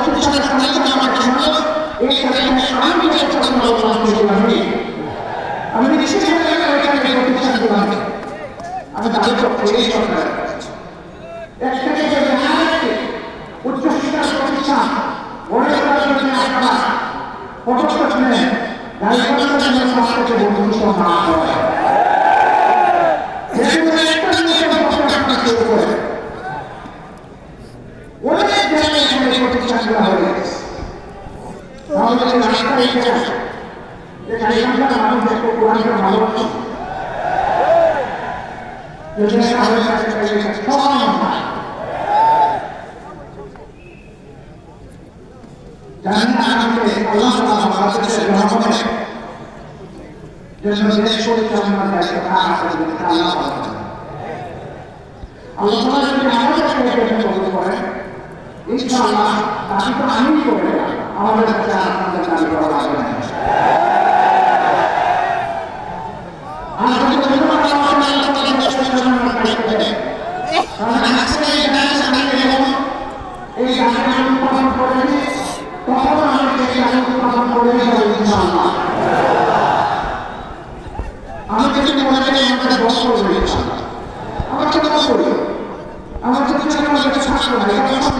প্রতিষ্ঠানের তালিকা আমাকে শোনালো এই তালিকায় আমি করলাম আমি নিশ্চিত আমি করছি এই সরকার জানাচ্ছি উচ্চশিক্ষা প্রতিষ্ঠান জন্য আপনারা পদক্ষেপ জন্য সবথেকে বন্ধুত্ব না যেগুলো একটা জিনিসের কথা প্রতিষ্ঠানগুলো হয়ে গেছে তাহলে যে রাস্তায় এসে গেছে যে গাইডলাইনটা দেখো কোরআনকে ভালোবাসে যদি আমাদের কাছে সমান হয় না আমাকে আল্লাহ তাআলা বাংলাদেশের জনগণের জন্য দেশ পরিচালনার দায়িত্ব কার হাতে দিবেন তা আল্লাহ তাআলা আল্লাহ তাআলা যদি আমাদেরকে এটা কবুল করেন। ইনশাআল্লাহ দাবি তো আমি করে দিলাম। আমাদের কাছে আর আপনাদের দাবি করা লাগবে না। কারও আমাকে দায়িত্ব এই এই আমি উৎপাদন করেছি তখন আমি সেই গাছ উৎপাদন করে ইনশাআল্লাহ। আমি যদি মনে করি আমাকে দশ করব ইনশাআল্লাহ। আমাকে দশ করব আমার আমার কাছে ছাত্র সম্ভব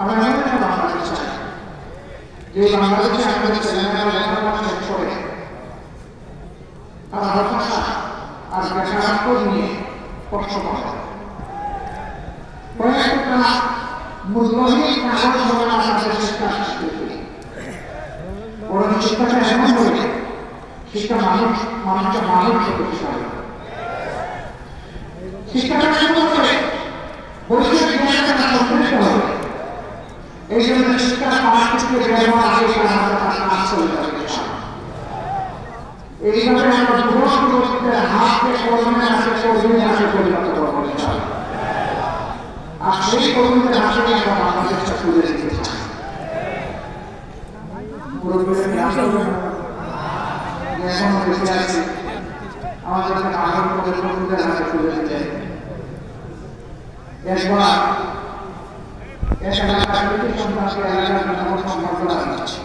আমরা বাংলাদেশ চাই যে বাংলাদেশে আমাদের ছেলেমেয়েরা লেখাপড়া শেষ করে। তারা হতাশা আর বেকারত্ব নিয়ে কষ্ট পাবে কয়েকটা মূল্যহীন কাগজ শিক্ষা সংস্কৃতি ওরা শিক্ষাটা এমন হবে শিক্ষা মানুষ মানুষকে মানুষ হতে পারে শিক্ষাটা হবে বৈষয়িক জ্ঞানটা সমৃদ্ধ হবে। এই জন্য শিক্ষা সংস্কৃতিকে ব্যবহার আগে কাজ চলে যাবে এইভাবে আমরা যুবক যুবতীদের কর্মে হাতে কর্মী হাতে পরিণত করব আর সেই কর্মীদের হাতে আমরা বাংলাদেশটা তুলে দিতে চাই পুরোপুরি আসলে যে এখনও বেঁচে আছি আমাদেরকে আগর করে কর্মীদের হাতে তুলে দিতে। একবার এক এলাকার এলাকার জন্য সম্পর্ক রাখছে